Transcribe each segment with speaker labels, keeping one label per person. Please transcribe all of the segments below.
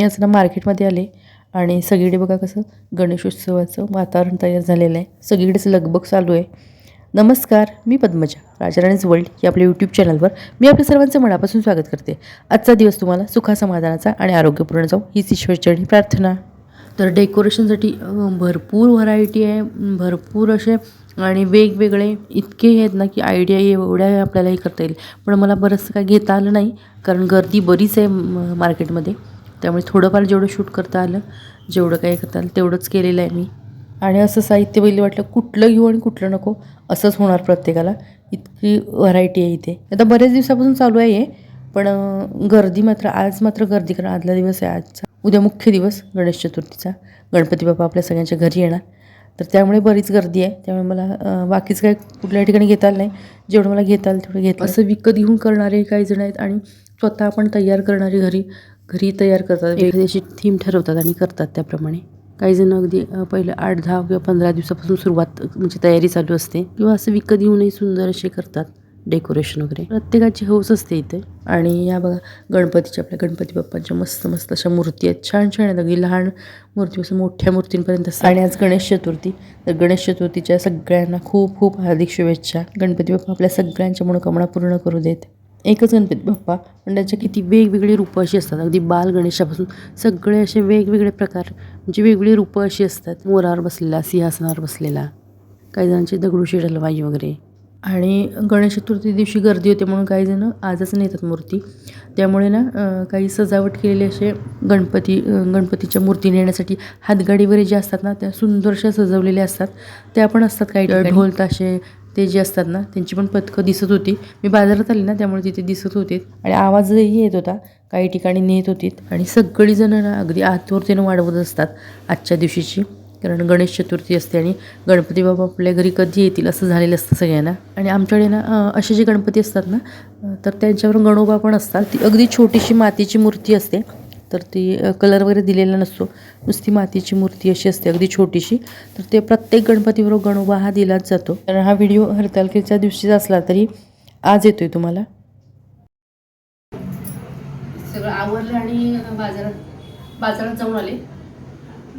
Speaker 1: मी आज ना मार्केटमध्ये आले आणि सगळीकडे बघा कसं गणेशोत्सवाचं वातावरण तयार झालेलं आहे. सगळीकडेच लगबग चालू आहे. नमस्कार मी पद्मजा राजाराणीज वर्ल्ड या आपल्या यूट्यूब चॅनलवर मी आपल्या सर्वांचं मनापासून स्वागत करते. आजचा दिवस तुम्हाला सुखासमाधानाचा आणि आरोग्यपूर्ण जाऊ हीच ईश्वरचरणी प्रार्थना. तर डेकोरेशनसाठी भरपूर व्हरायटी आहे भरपूर असे आणि वेगवेगळे इतके हे आहेत ना की आयडिया एवढ्या आपल्याला हे करता येईल. पण मला बरंचसं काय घेता आलं नाही कारण गर्दी बरीच आहे मार्केटमध्ये त्यामुळे थोडंफार जेवढं शूट करता आलं जेवढं काही करता आलं तेवढंच केलेलं आहे मी. आणि असं साहित्य पहिले वाटलं कुठलं घेऊ आणि कुठलं नको असंच होणार प्रत्येकाला. इतकी व्हरायटी आहे इथे. आता बऱ्याच दिवसापासून चालू आहे हे पण गर्दी मात्र आज मात्र गर्दी कारण आदला दिवस आहे आजचा. उद्या मुख्य दिवस गणेश चतुर्थीचा. गणपती बाप्पा आपल्या सगळ्यांच्या घरी येणार. तर त्यामुळे बरीच गर्दी आहे. त्यामुळे मला बाकीच बाकीचं काय कुठल्या ठिकाणी घेता आलं नाही. जेवढं मला घेता आलं तेवढं घेतलं असं विकत घेऊन करणारे काही जण आहेत आणि स्वतः आपण तयार करणारे घरी घरी तयार करतात एखादी अशी थीम ठरवतात आणि करतात त्याप्रमाणे. काही जण अगदी पहिले आठ दहा किंवा पंधरा दिवसापासून सुरुवात म्हणजे तयारी चालू असते. किंवा असं विकत घेऊनही सुंदर असे करतात डेकोरेशन वगैरे. प्रत्येकाची हौस असते इथे. आणि या बघा गणपतीच्या आपल्या गणपती बाप्पांच्या मस्त मस्त अशा मूर्ती आहेत. छान छान आहेत. अगदी लहान मूर्तीपासून मोठ्या मूर्तींपर्यंत असतात. आणि आज गणेश चतुर्थी. तर गणेश चतुर्थीच्या सगळ्यांना खूप खूप हार्दिक शुभेच्छा. गणपती बाप्पा आपल्या सगळ्यांच्या मनोकामना पूर्ण करू देत. एकच गणपती बाप्पा. पण त्याच्या किती वेगवेगळी रूपं अशी असतात. अगदी बाल गणेशापासून सगळे असे वेगवेगळे प्रकार म्हणजे वेगवेगळी रूपं अशी असतात. मोरावर बसलेला सिंहासनावर बसलेला काही जणांची दगडूशेठ हलवाई वगैरे. आणि गणेश चतुर्थी दिवशी गर्दी होते म्हणून काही जणं आजच नेतात मूर्ती. त्यामुळे ना काही सजावट केलेले असे गणपती गणपतीच्या मूर्ती नेण्यासाठी हातगाडी वगैरे जे असतात ना त्या सुंदरशा सजवलेल्या असतात. त्या पण असतात काही ढोल ताशे ते जे असतात ना त्यांची पण पथकं दिसत होती. मी बाजारात आली ना त्यामुळे तिथे दिसत होते. आणि आवाजही येत होता. काही ठिकाणी नेत होती. आणि सगळीजणं ना अगदी आतुरतेनं वाढवत असतात आजच्या दिवशीची. कारण गणेश चतुर्थी असते आणि गणपती बाबा आपल्या घरी कधी येतील असं झालेलं असतं सगळ्यांना. आणि आमच्याकडे ना असे जे गणपती असतात ना तर त्यांच्यावर गणोबा पण असतात. ती अगदी छोटीशी मातीची मूर्ती असते. तर ती कलर वगैरे दिलेला नसतो. नुसती मातीची मूर्ती अशी असते अगदी छोटीशी. तर ते प्रत्येक गणपतीबरोबर गणोबा हा दिलाच जातो. कारण हा व्हिडिओ हरतालकेच्या दिवशीचा असला तरी आज येतोय तुम्हाला.
Speaker 2: सगळं आवरलं आणि बाजारात बाजारात जाऊन आले.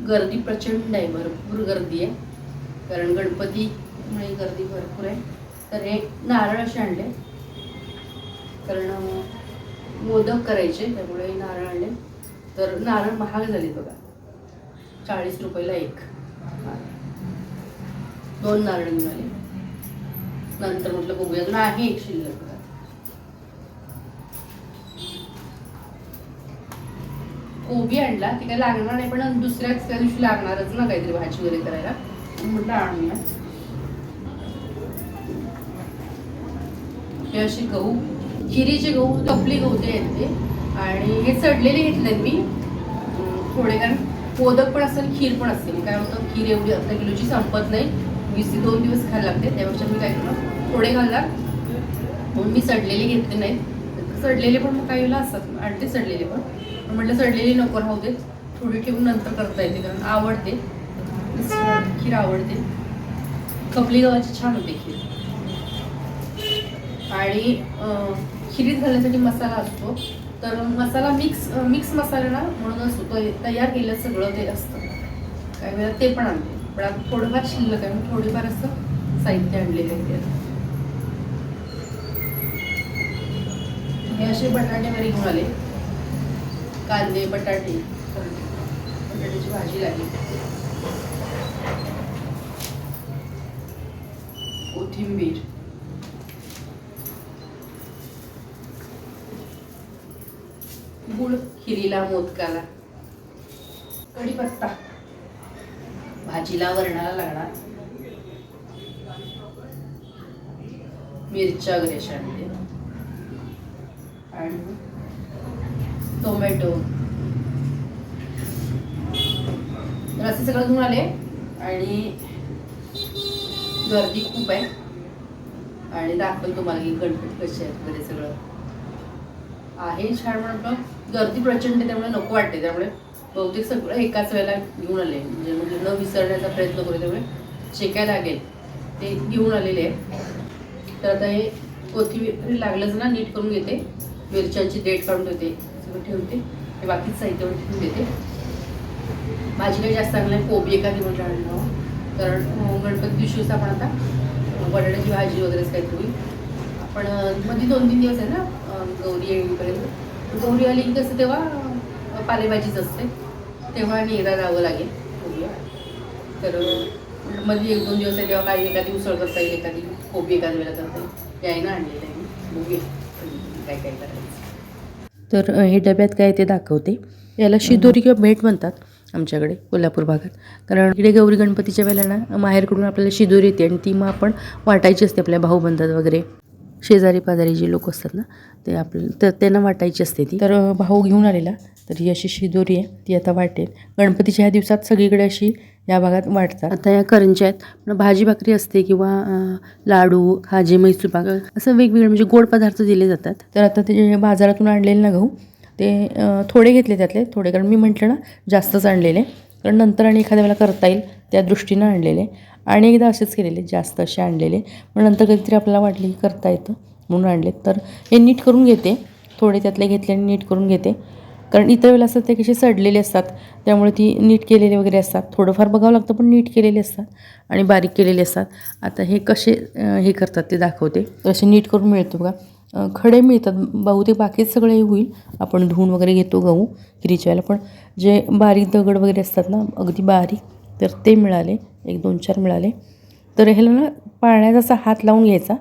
Speaker 2: गर्दी प्रचंड आहे भरपूर गर्दी आहे. कारण गणपतीमुळे गर्दी भरपूर आहे. तर हे नारळ असे आणले. कारण मोदक करायचे त्यामुळे नारळ आणले. तर नारळ महाग झाले बघा. चाळीस रुपयाला एक. दोन नारळ मिळाले नंतर म्हटलं बघूया अजून आहे एक शिल्लक कोबी आणला ते काही लागणार नाही पण दुसऱ्याच त्या दिवशी लागणारच ना काहीतरी भाजी वगैरे करायला. म्हटलं आणूया. हे असे गहू खिरीचे गहू तपली गहू ते आहेत ते. आणि हे सडलेले घेतलेत मी. थोडे कारण मोदक पण असेल खीर पण असेल. काय होतं खीर एवढी अर्धा किलोची संपत नाही. वीस ते दोन दिवस खायला लागते. त्यापेक्षा मी काय केलं थोडे घालणार. म्हणून मी सडलेले घेतले नाहीत. सडलेले पण मग काही वेळेला असतात. आणते सडलेले पण. पण म्हटलं सडलेली नको राहू देत. थोडी ठेवून नंतर करता येते कारण आवडते. खीर आवडते. खपली गव्हाची छान होते खीर. आणि खिरीत घालण्यासाठी मसाला असतो. तर मसाला मिक्स मिक्स मसाला ना म्हणूनच तयार केलं सगळं ते असतं. काही वेळा ते पण आणते. पण आता थोडंफार शिल्लक आहे. मग थोडीफार असं साहित्य आणलेलं आहे. हे असे बटाटे वगैरे घेऊन आले. कांदे बटाटे. बटाट्याची भाजी लागली. कोथिंबीर. गुळ खिरीला मोदकाला. कढीपत्ता. भाजीला वरणाला लागणार. मिरच्या ग्रेश आणते आणि टोमॅटो. तर असे सगळं घेऊन आले. आणि गर्दी खूप आहे. आणि दाखवेल तुम्हाला की गणपती कसे आहेत वगैरे सगळं. आहे छान म्हणतो गर्दी प्रचंड त्यामुळे नको वाटते त्यामुळे बहुतेक सगळं एकाच वेळेला घेऊन आले. म्हणजे म्हणजे न विसरण्याचा प्रयत्न करू त्यामुळे जे काय लागेल ते घेऊन आलेले आहे तर आता हे कोथिंबीर लागलंच ना नीट करून घेते. मिरच्यांची डेट काढून ठेवते सगळं ठेवते. हे बाकीच साहित्य ठेवून देते. भाजी काही जास्त चांगली कोबी एखादी म्हणजे आणलं कारण गणपती दिवशीच आपण आता बटाट्याची भाजी वगैरेच काहीतरी. होईल आपण मध्ये दोन तीन दिवस आहे ना गौरी येईपर्यंत. गौरी आली की कसं तेव्हा पालेभाजीच असते. तेव्हा निरा जावं लागेल तर मध्ये एक दोन दिवस आहे तेव्हा काही एखादी उसळ करता येईल एखादी कोबी एखाद्या वेळेला करता येईल. याय ना आणलेलं आहे बघूया. काय काय करायचं.
Speaker 1: तर हे डब्यात काय ते दाखवते. याला शिदोरी किंवा भेट म्हणतात आमच्याकडे कोल्हापूर भागात. कारण इकडे गौरी गणपतीच्या वेळेला ना माहेरकडून आपल्याला शिदोरी येते आणि ती मग आपण वाटायची असते आपल्या भाऊबंधात वगैरे. शेजारी पाजारी जे लोक असतात ना ते आपल्याला तर त्यांना वाटायची असते ती. तर भाऊ घेऊन आलेला. तर ही अशी शिदोरी आहे ती आता वाटेल. गणपतीच्या ह्या दिवसात सगळीकडे अशी या भागात वाटतात आता या करंज्या आहेत. पण भाजी भाकरी असते किंवा लाडू खाजे मैसूर पाक असं वेगवेगळे म्हणजे गोड पदार्थ दिले जातात. तर आता ते बाजारातून आणलेले ना गहू ते थोडे घेतले त्यातले थोडे. कारण मी म्हटलं ना जास्तच आणलेले. कारण नंतर आणि एखाद्या वेळेला करता येईल त्या दृष्टीनं आणलेले. आणि एकदा असेच केलेले जास्त असे आणलेले. मग नंतर कधीतरी आपल्याला वाटले की करता येतं म्हणून आणले तर हे नीट करून घेते. थोडे त्यातले घेतले आणि नीट करून घेते. कारण इतर वेळेला असतात ते कसे सडलेले असतात. त्यामुळे ती नीट केलेले वगैरे असतात. थोडंफार बघावं लागतं पण नीट केलेले असतात आणि बारीक केलेले असतात. आता हे कसे हे करतात ते दाखवते. असे नीट करून मिळतो बघा. खडे मिळतात. बहुतेक बाकीच सगळे होईल. आपण धुवून वगैरे घेतो गहू किरीच्या वेळेला. पण जे बारीक दगड वगैरे असतात ना अगदी बारीक तर ते मिळाले एक दोन चार मिळाले. तर ह्याला ना पाण्याचा असा हात लावून घ्यायचा.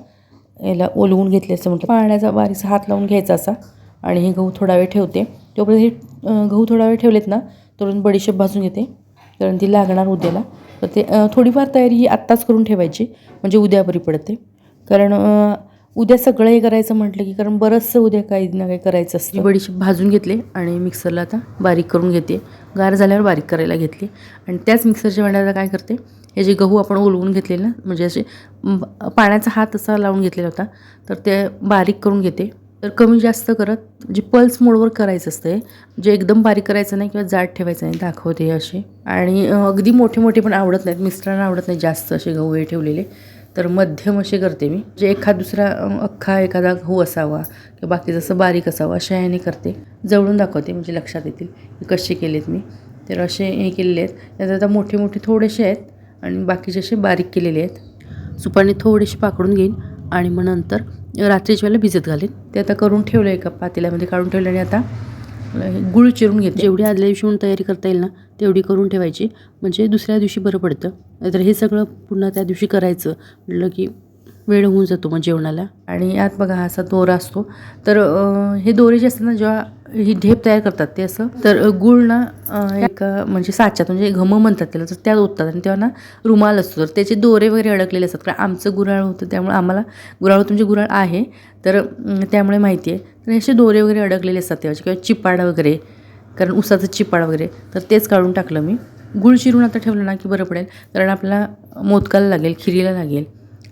Speaker 1: याला ओलवून घेतले असं म्हटलं. पाण्याचा बारीकसा हात लावून घ्यायचा असा. आणि हे गहू थोडा वेळ ठेवते. तोपर्यंत हे गहू थोडा वेळ ठेवलेत ना तोपर्यंत बडीशेप भाजून घेते. कारण ती लागणार उद्याला. तर ते थोडीफार तयारी ही आत्ताच करून ठेवायची. म्हणजे उद्या बरी पडते. कारण उद्या सगळं हे करायचं म्हटलं की कारण बरंचसं उद्या काही ना काही करायचं असतं. बडीशेप भाजून घेतले आणि मिक्सरला आता बारीक करून घेते. गार झाल्यावर बारीक करायला घेतली. आणि त्याच मिक्सरच्या भांड्याला काय करते हे जे गहू आपण ओलवून घेतलेलं ना म्हणजे असे पाण्याचा हात असा लावून घेतलेला होता तर ते बारीक करून घेते. तर कमी जास्त करत जे पल्स मोडवर करायचं असतं जे एकदम बारीक करायचं नाही किंवा जाड ठेवायचं नाही दाखवते असे. आणि अगदी मोठे मोठे पण आवडत नाहीत मिस्टरांना आवडत नाही जास्त असे गहू हे ठेवलेले. तर मध्यम असे करते मी. जे एखाद दुसरा अख्खा एखादा हो असावा किंवा बाकी जसं बारीक असावा अशा ह्याने करते. जवळून दाखवते म्हणजे लक्षात येतील कसे केलेत मी. तर असे हे केलेले आहेत. त्यात आता मोठे मोठे थोडेसे आहेत आणि बाकीचे असे बारीक केलेले आहेत. सुपाने थोडेसे पाकडून घेईन आणि मग नंतर रात्रीच्या वेळेला भिजत घालेन. ते आता करून ठेवलं आहे एका पातेल्यामध्ये काढून ठेवलं आणि आता गुळ चिरून घेते. जेवढी आदल्या दिवशी म्हणून तयारी करता येईल ना तेवढी करून ठेवायची. म्हणजे दुसऱ्या दिवशी बरं पडतं. नाहीतर हे सगळं पुन्हा त्या दिवशी करायचं. म्हटलं की वेळ होऊन जातो मग जेवणाला. आणि यात बघा हा असा दोरा असतो. तर हे दोरे जे असतात ना जेव्हा ही ढेप तयार करतात ते असं तर गुळ ना एक म्हणजे साच्यात म्हणजे घमं म्हणतात त्याला तर त्यात ओततात. आणि तेव्हा ना रुमाल असतो. तर त्याचे दोरे वगैरे अडकलेले असतात. कारण आमचं गुराळ होतं त्यामुळे आम्हाला गुऱ्हाळ तुमचे गुराळ आहे. तर त्यामुळे माहिती आहे. तर असे दोरे वगैरे अडकलेले असतात तेव्हाचे. किंवा चिपाड वगैरे. कारण उसाचं चिपाड वगैरे तर तेच काढून टाकलं मी. गुळ चिरून आता ठेवलं ना की बरं पडेल कारण आपला मोदकाला लागेल खिरीला लागेल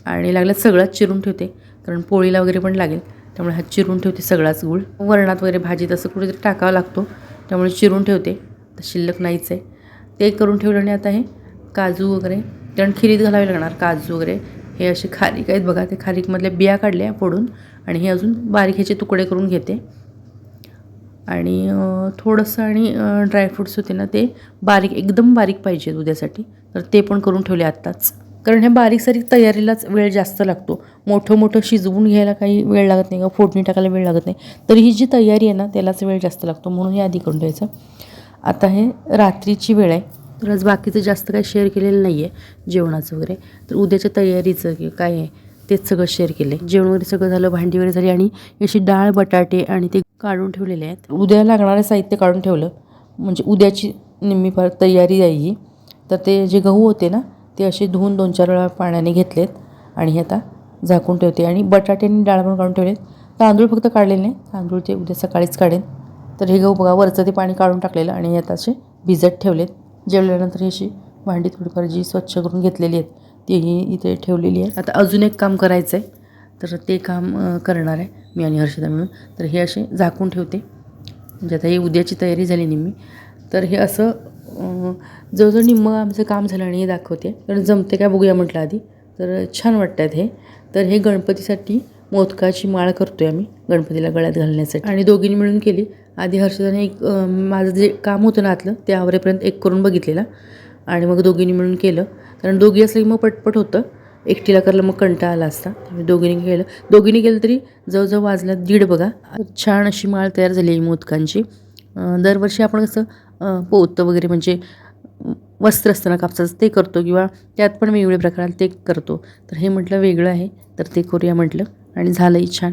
Speaker 1: आणि लागल्यात सगळंच चिरून ठेवते कारण पोळीला वगैरे पण लागेल त्यामुळे हा चिरून ठेवते सगळाच गुळ. वरणात वगैरे भाजीत असं कुठेतरी टाकावा लागतो त्यामुळे चिरून ठेवते तर शिल्लक नाहीच आहे. ते करून ठेवलं आणि आता हे काजू वगैरे कारण खिरीत घालावे लागणार काजू वगैरे हे असे खारीक आहेत बघा ते खारीकमधल्या बिया काढल्या फोडून आणि हे अजून बारीक ह्याचे तुकडे करून घेते. आणि थोडंसं आणि ड्रायफ्रूट्स होते ना ते बारीक एकदम बारीक पाहिजेत उद्यासाठी. तर ते पण करून ठेवले आत्ताच. कारण ह्या बारीक सारीक तयारीलाच वेळ जास्त लागतो. मोठं मोठं शिजवून घ्यायला काही वेळ लागत नाही किंवा फोडणी टाकायला वेळ लागत नाही. तर ही जी तयारी आहे ना त्यालाच वेळ जास्त लागतो. म्हणून हे आधी करून ठेवायचं. आता हे रात्रीची वेळ आहे. तर आज बाकीचं जास्त काही शेअर केलेलं नाही आहे जेवणाचं वगैरे. तर उद्याच्या तयारीचं की काय आहे तेच सगळं शेअर केलं आहे जेवण वगैरे सगळं झालं भांडी वगैरे झाली आणि अशी डाळ बटाटे आणि ते काढून ठेवलेले आहेत. उद्या लागणारं साहित्य काढून ठेवलं. म्हणजे उद्याची निम्मी फार तयारी आहे तर ते जे गहू होते ना ते असे धुवून दोन चार वेळा पाण्याने घेतलेत. आणि हे आता झाकून ठेवते. आणि बटाटे आणि डाळ पण काढून ठेवलेत. तांदूळ फक्त काढलेले नाही. तांदूळ ते उद्या सकाळीच काढेन. तर हे गहू बघा वरचं ते पाणी काढून टाकलेलं आणि हे आता असे भिजत ठेवलेत. जेवल्यानंतर ही अशी भांडी थोडीफार जी स्वच्छ करून घेतलेली आहेत तीही इथे ठेवलेली आहे आता अजून एक काम करायचं आहे तर ते काम करणार आहे मी आणि हर्षदा मिळून. तर हे असे झाकून ठेवते. म्हणजे आता ही उद्याची तयारी झाली निम्मी. तर हे असं जवळजवळ निम्मं आमचं काम झालं आणि हे दाखवते. तर जमते काय बघूया म्हटलं आधी. तर छान वाटत आहेत हे. तर हे गणपतीसाठी मोदकाची माळ करतो आहे आम्ही गणपतीला गळ्यात घालण्यासाठी. आणि दोघींनी मिळून केली. आधी हर्षदाने एक माझं जे काम होतं ना आतलं ते आवरेपर्यंत एक करून बघितलेला. आणि मग दोघींनी मिळून केलं. कारण दोघी असलं की मग पटपट होतं. एकटीला करायला मग कंटाळा आला असता. त्यामुळे दोघींनी केलं? दोघींनी केलं तरी जवळजवळ वाजला दीड बघा. छान अशी माळ तयार झाली आहे मोदकांची. दरवर्षी आपण कसं पोतं वगैरे म्हणजे वस्त्र असताना कापसाचं ते करतो किंवा त्यात पण वेगवेगळ्या प्रकारात ते करतो. तर हे म्हटलं वेगळं आहे. तर ते करूया म्हटलं. आणि झालंही छान.